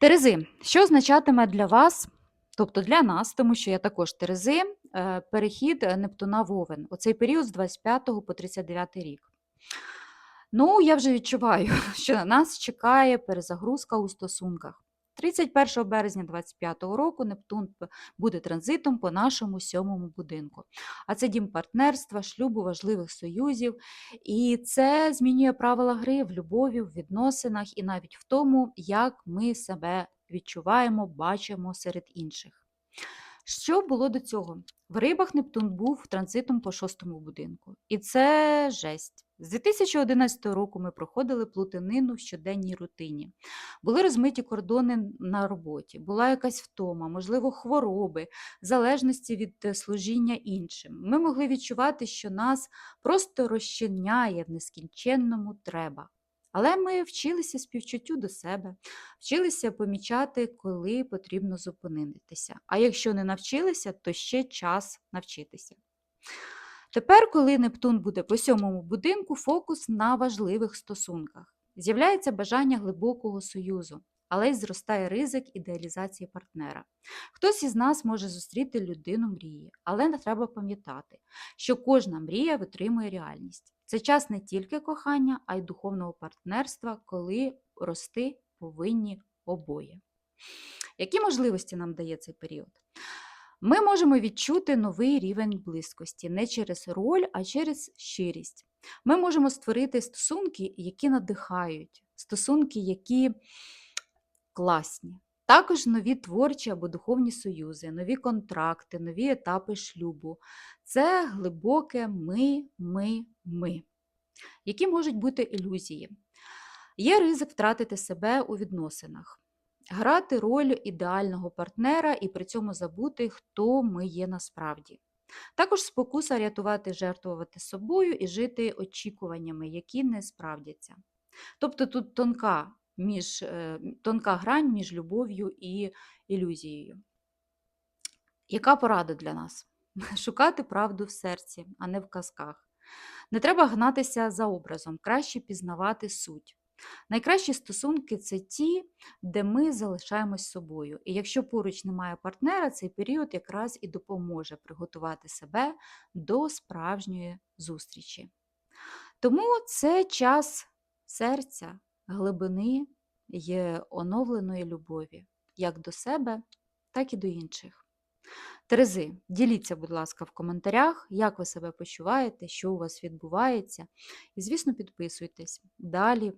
Терези, що означатиме для вас, тобто для нас, тому що я також Терези, е, перехід Нептуна в Овен, оцей період з 25 по 39 рік? Ну, я вже відчуваю, що на нас чекає перезагрузка у стосунках. 31 березня 2025 року Нептун буде транзитом по нашому сьомому будинку. А це дім партнерства, шлюбу, важливих союзів. І це змінює правила гри в любові, в відносинах і навіть в тому, як ми себе відчуваємо, бачимо серед інших. Що було до цього? В рибах Нептун був транзитом по шостому будинку. І це жесть. З 2011 року ми проходили плутанину в щоденній рутині. Були розмиті кордони на роботі, була якась втома, можливо, хвороби, залежності від е, служіння іншим. Ми могли відчувати, що нас просто розчиняє в нескінченному треба. Але ми вчилися співчуттю до себе, вчилися помічати, коли потрібно зупинитися. А якщо не навчилися, то ще час навчитися. Тепер, коли Нептун буде по сьомому будинку, фокус на важливих стосунках. З'являється бажання глибокого союзу, але й зростає ризик ідеалізації партнера. Хтось із нас може зустріти людину мрії, але не треба пам'ятати, що кожна мрія витримує реальність. Це час не тільки кохання, а й духовного партнерства, коли рости повинні обоє. Які можливості нам дає цей період? Ми можемо відчути новий рівень близькості не через роль, а через щирість. Ми можемо створити стосунки, які надихають, стосунки, які класні. Також нові творчі або духовні союзи, нові контракти, нові етапи шлюбу. Це глибоке ми, ми, ми. Які можуть бути ілюзії? Є ризик втратити себе у відносинах, грати роль ідеального партнера і при цьому забути, хто ми є насправді. Також спокуса рятувати, жертвувати собою і жити очікуваннями, які не справдяться. Тобто тут тонка, між, е, тонка грань між любов'ю і ілюзією. Яка порада для нас? Шукати правду в серці, а не в казках. Не треба гнатися за образом, краще пізнавати суть. Найкращі стосунки це ті, де ми залишаємось собою. І якщо поруч немає партнера, цей період якраз і допоможе приготувати себе до справжньої зустрічі. Тому це час серця, глибини й оновленої любові, як до себе, так і до інших. Терези, діліться, будь ласка, в коментарях, як ви себе почуваєте, що у вас відбувається. І, звісно, підписуйтесь. Далі